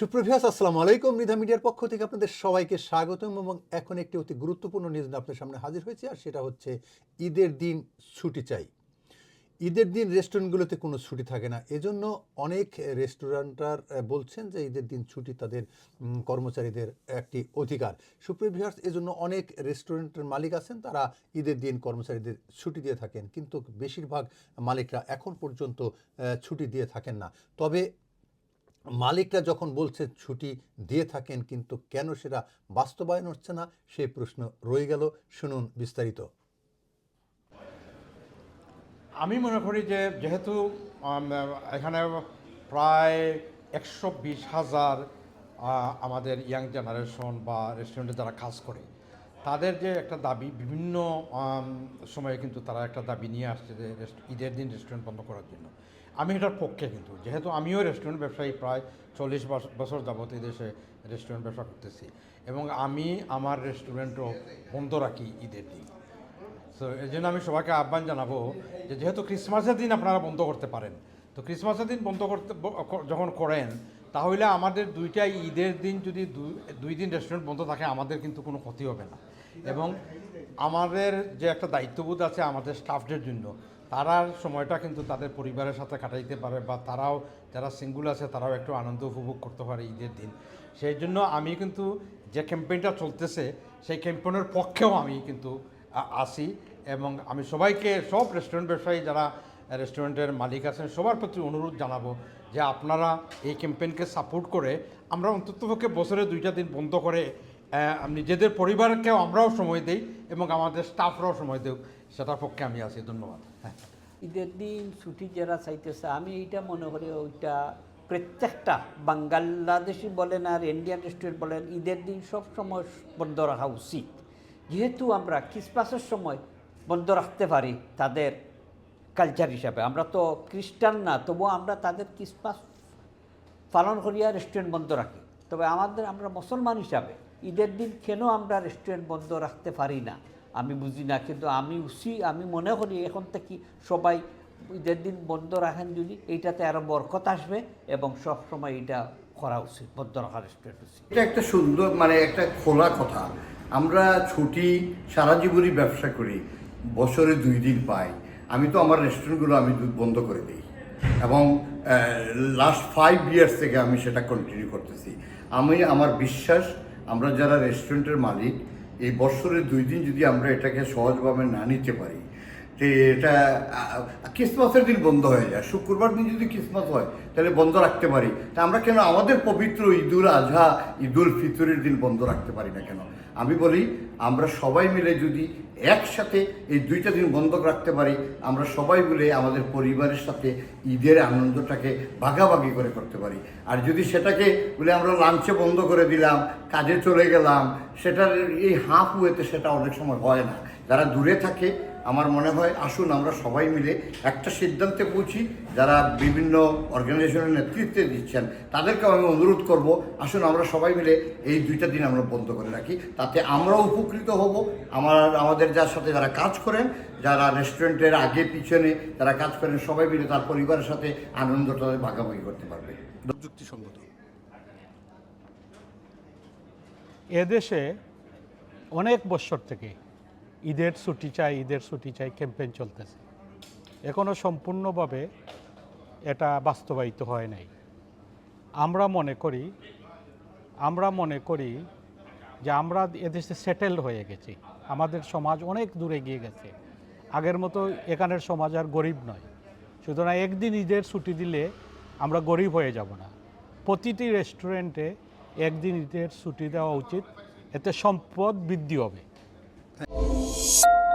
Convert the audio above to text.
সুপ্রভিয়াস আসসালামু আলাইকুম। নিধা মিডিয়ার পক্ষ থেকে আপনাদের সবাইকে স্বাগতম এবং এখন একটি অতি গুরুত্বপূর্ণ নিউজ আপনার সামনে হাজির হয়েছে, আর সেটা হচ্ছে ঈদের দিন ছুটি চাই। ঈদের দিন রেস্টুরেন্টগুলোতে কোনো ছুটি থাকে না। এজন্য অনেক রেস্টুরেন্টার বলছেন যে ঈদের দিন ছুটি তাদের কর্মচারীদের একটি অধিকার। সুপ্রিভিয়ার্স এজন্য অনেক রেস্টুরেন্টের মালিক আছেন, তারা ঈদের দিন কর্মচারীদের ছুটি দিয়ে থাকেন। কিন্তু বেশিরভাগ মালিকরা এখন পর্যন্ত ছুটি দিয়ে থাকেন না। তবে মালিকরা যখন বলছে ছুটি দিয়ে থাকেন, কিন্তু কেন সেটা বাস্তবায়ন হচ্ছে না, সেই প্রশ্ন রয়ে গেল। শুনুন বিস্তারিত। আমি মনে করি যে যেহেতু এখানে প্রায় একশো বিশ হাজার আমাদের ইয়াং জেনারেশন বা রেস্টুরেন্টে যারা কাজ করে তাদের যে একটা দাবি, বিভিন্ন সময়ে কিন্তু তারা একটা দাবি নিয়ে আসছে যে ঈদের দিন রেস্টুরেন্ট বন্ধ করার জন্য। আমি এটার পক্ষে কিন্তু, যেহেতু আমিও রেস্টুরেন্ট ব্যবসায়ী প্রায় চল্লিশ বছর যাবত এই দেশে রেস্টুরেন্ট ব্যবসা করতেছি এবং আমি আমার রেস্টুরেন্টও বন্ধ রাখি ঈদের দিন। তো এই জন্য আমি সবাইকে আহ্বান জানাব যে যেহেতু ক্রিসমাসের দিন আপনারা বন্ধ করতে পারেন, তো ক্রিসমাসের দিন বন্ধ করতে যখন করেন, তাহলে আমাদের দুইটাই ঈদের দিন যদি দুই দিন রেস্টুরেন্ট বন্ধ থাকে, আমাদের কিন্তু কোনো ক্ষতি হবে না। এবং আমাদের যে একটা দায়িত্ববোধ আছে আমাদের স্টাফদের জন্য তারার সময়টা কিন্তু তাদের পরিবারের সাথে কাটাইতে পারে বা তারাও যারা সিঙ্গুল আছে, তারাও একটু আনন্দ উপভোগ করতে পারে ঈদের দিন। সেই জন্য আমি কিন্তু যে ক্যাম্পেইনটা চলতেছে, সেই ক্যাম্পেইনের পক্ষেও আমি কিন্তু আসি এবং আমি সবাইকে, সব রেস্টুরেন্ট ব্যবসায়ী যারা রেস্টুরেন্টের মালিক আছেন, সবার প্রতি অনুরোধ জানাব যে আপনারা এই ক্যাম্পেইনকে সাপোর্ট করে আমরা অন্ততপক্ষে বছরে দুইটা দিন বন্ধ করে নিজেদের পরিবারকেও আমরাও সময় দিই এবং আমাদের স্টাফরাও সময় দেই। সেটার পক্ষে আমি আছি, ধন্যবাদ। হ্যাঁ। ঈদের দিন ছুটি যারা চাইতেছে, আমি এইটা মনে করি ওইটা প্রত্যেকটা বাংলাদেশি বলেন আর ইন্ডিয়ান রেস্টুরেন্ট বলেন, ঈদের দিন সব সময় বন্ধ রাখা উচিত। যেহেতু আমরা ক্রিসমাসের সময় বন্ধ রাখতে পারি তাদের কালচার হিসাবে। আমরা তো খ্রিস্টান না, তবুও আমরা তাদের ক্রিসমাস পালন করিয়া রেস্টুরেন্ট বন্ধ রাখি। তবে আমাদের, আমরা মুসলমান হিসাবে ঈদের দিন কেন আমরা রেস্টুরেন্ট বন্ধ রাখতে পারি না? আমি বুঝি না, কিন্তু আমি উচি আমি মনে করি এখন থেকে সবাই ঈদের দিন বন্ধ রাখেন যদি, এইটাতে আরও বরকত আসবে এবং সব সময় এটা করা উচিত, বন্ধ রাখা রেস্টুরেন্ট উচিত। এটা একটা সুন্দর মানে একটা খোলা কথা। আমরা ছুটি, সারা জীবনই ব্যবসা করি, বছরে দুই দিন পাই। আমি তো আমার রেস্টুরেন্টগুলো আমি বন্ধ করে দিই। এবং লাস্ট ফাইভ ইয়ার্স থেকে আমি সেটা কন্টিনিউ করতেছি। আমি, আমার বিশ্বাস আমরা যারা রেস্টুরেন্টের মালিক, এই বছরে দুই দিন যদি আমরা এটাকে সহজভাবে না নিতে পারি তো এটা ক্রিসমাসের দিন বন্ধ হয়ে যায়। শুক্রবার দিন যদি ক্রিসমাস হয়, তাহলে বন্ধ রাখতে পারি। তা আমরা কেন, আমাদের পবিত্র ঈদুল আজহা, ঈদুল ফিতরের দিন বন্ধ রাখতে পারি না কেন? আমি বলি, আমরা সবাই মিলে যদি একসাথে এই দুইটা দিন বন্ধ রাখতে পারি, আমরা সবাই মিলে আমাদের পরিবারের সাথে ঈদের আনন্দটাকে ভাগাভাগি করে করতে পারি। আর যদি সেটাকে বলে আমরা লাঞ্চে বন্ধ করে দিলাম, কাজে চলে গেলাম, সেটার এই হাফ ওয়েতে সেটা অনেক সময় হয় না। যারা দূরে থাকে, আমার মনে হয় আসুন আমরা সবাই মিলে একটা সিদ্ধান্তে পৌঁছি, যারা বিভিন্ন অর্গানাইজেশনের নেতৃত্বে দিচ্ছেন, তাদেরকেও আমি অনুরোধ করব, আসুন আমরা সবাই মিলে এই দুইটা দিন আমরা বন্ধ করে রাখি। তাতে আমরাও উপকৃত হব, আমার, আমাদের যার সাথে যারা কাজ করেন, যারা রেস্টুরেন্টের আগে পিছনে যারা কাজ করেন, সবাই মিলে তার পরিবারের সাথে আনন্দটা ভাগাভাগি করতে পারবে। যুক্তিসঙ্গত। এদেশে অনেক বছর থেকে ঈদের ছুটি চাই, ঈদের ছুটি চাই ক্যাম্পেইন চলতেছে। এখনও সম্পূর্ণভাবে এটা বাস্তবায়িত হয় নাই। আমরা মনে করি, আমরা মনে করি যে আমরা এদেশে সেটেল হয়ে গেছি। আমাদের সমাজ অনেক দূরে গিয়ে গেছে। আগের মতো এখানের সমাজ আর গরিব নয়। সুতরাং একদিন ঈদের ছুটি দিলে আমরা গরিব হয়ে যাব না। প্রতিটি রেস্টুরেন্টে একদিন ঈদের ছুটি দেওয়া উচিত। এতে সম্পদ বৃদ্ধি হবে। はい。